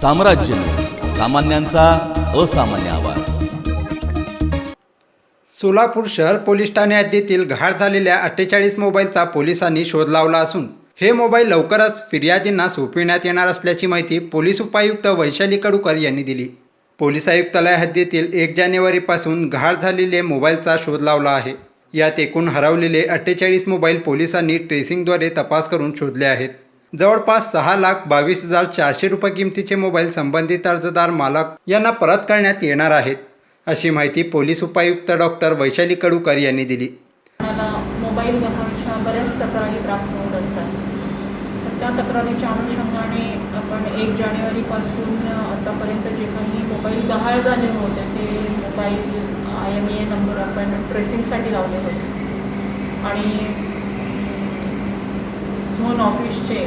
साम्राज्य सामान्यांचा असामान्य आवाज. सोलापूर शहर पोलीस ठाणे हद्दीतील घाट झालेल्या अठ्ठेचाळीस मोबाईलचा पोलिसांनी शोध लावला असून हे मोबाईल लवकरच फिर्यादींना सोपविण्यात येणार असल्याची माहिती पोलीस उपायुक्त वैशाली कडूकर यांनी दिली. पोलीस आयुक्तालय हद्दीतील एक जानेवारीपासून घाट झालेले मोबाईलचा शोध लावला आहे. यात एकूण हरवलेले अठ्ठेचाळीस मोबाईल पोलिसांनी ट्रेसिंगद्वारे तपास करून शोधले आहेत. जवळपास सहा लाख बावीस हजार चारशे रुपये किमतीचे मोबाईल संबंधित अर्जदार मालक यांना परत करण्यात येणार आहेत अशी माहिती पोलीस उपायुक्त डॉक्टर वैशाली कडूकर यांनी दिली. मला मोबाईल गहाणच्या बऱ्याच तक्रारी प्राप्त होत असतात. त्या तक्रारीच्या अनुषंगाने आपण एक जानेवारीपासून आतापर्यंत जे काही मोबाईल गहाळ झाले होते ते mobile I M A number आपण ट्रेसिंगसाठी लावले होते. आणि झोन ऑफिसचे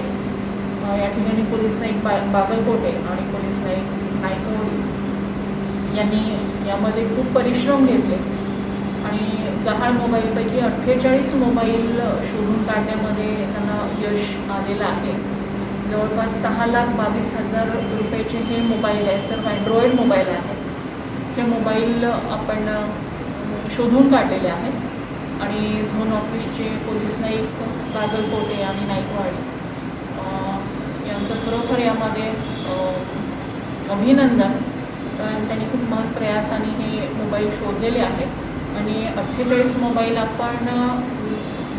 या ठिकाणी पोलीस नाईक बा बागलकोटे आणि पोलीस नाईक नायकोड यांनी यामध्ये खूप परिश्रम घेतले. आणि दहा मोबाईलपैकी अठ्ठेचाळीस मोबाईल शोधून काढण्यामध्ये त्यांना यश आलेलं आहे. जवळपास सहा लाख बावीस हजार रुपयाचे हे मोबाईल आहे सर्व अँड्रॉइड मोबाईल आहेत हे मोबाईल आपण शोधून काढलेले आहेत. आणि झोन ऑफिसचे पोलीस नाईक बागलकोटे आणि नाईकवाडी. यांचं खरोखर यामध्ये अभिनंदन. कारण त्यांनी खूप महत् प्रयासाने हे मोबाईल शोधलेले आहेत आणि अठ्ठेचाळीस मोबाईल आपण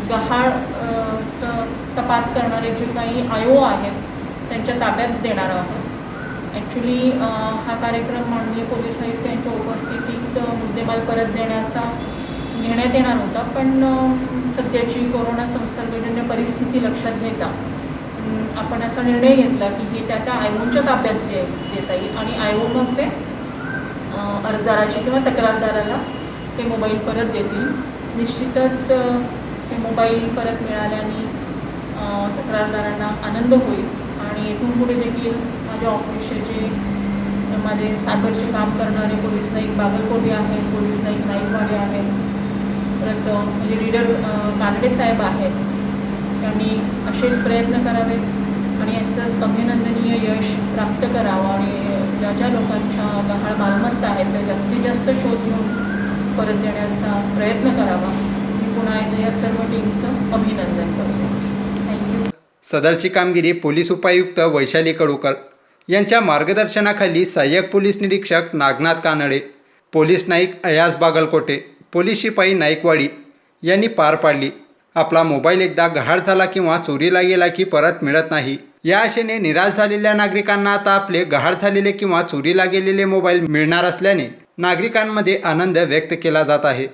गहाळ तपास करणारे जे काही आयो आहेत त्यांच्या ताब्यात देणार आहोत. ॲक्च्युली हा कार्यक्रम माननीय पोलीस आयुक्त यांच्या उपस्थितीत मुद्देमाल परत देण्याचा घेण्यात येणार होता पण सध्याची कोरोना संसर्गजन्य परिस्थिती लक्षात घेता आपण असा निर्णय घेतला की हे त्या त्या आयओच्या ताब्यात दे देता येईल आणि आयो मग ते अर्जदाराची किंवा तक्रारदाराला ते मोबाईल परत देतील. निश्चितच ते हे मोबाईल परत मिळाल्याने तक्रारदारांना आनंद होईल आणि इथून पुढे देखील माझ्या ऑफिसचे जे माझे साखरचे काम करणारे पोलीस नाईक बागलकोटे आहेत पोलीस नाईक नाईकवाडे आहेत परत म्हणजे रीडर कानडे साहेब आहेत. त्यांनी असेच प्रयत्न करावेत आणि असंच अभिनंदनीय यश प्राप्त करावं आणि ज्या ज्या लोकांच्या गहाळ मालमत्ता आहेत त्या जास्तीत जास्त शोध घेऊन परत देण्याचा प्रयत्न करावा. मी पुन्हा एकदा या सर्व टीमचं अभिनंदन करतो. थँक्यू सदरची कामगिरी पोलीस उपायुक्त वैशाली कडूकर यांच्या मार्गदर्शनाखाली सहाय्यक पोलीस निरीक्षक नागनाथ कानडे पोलीस नाईक अयाज बागलकोटे पोलीस शिपाई नाईकवाडी यांनी पार पाडली. आपला मोबाईल एकदा गहाळ झाला किंवा चोरीला गेला की परत मिळत नाही. या आशेने निराश झालेल्या नागरिकांना आता आपले गहाळ झालेले किंवा चोरीला गेलेले मोबाईल मिळणार असल्याने नागरिकांमध्ये आनंद व्यक्त केला जात आहे.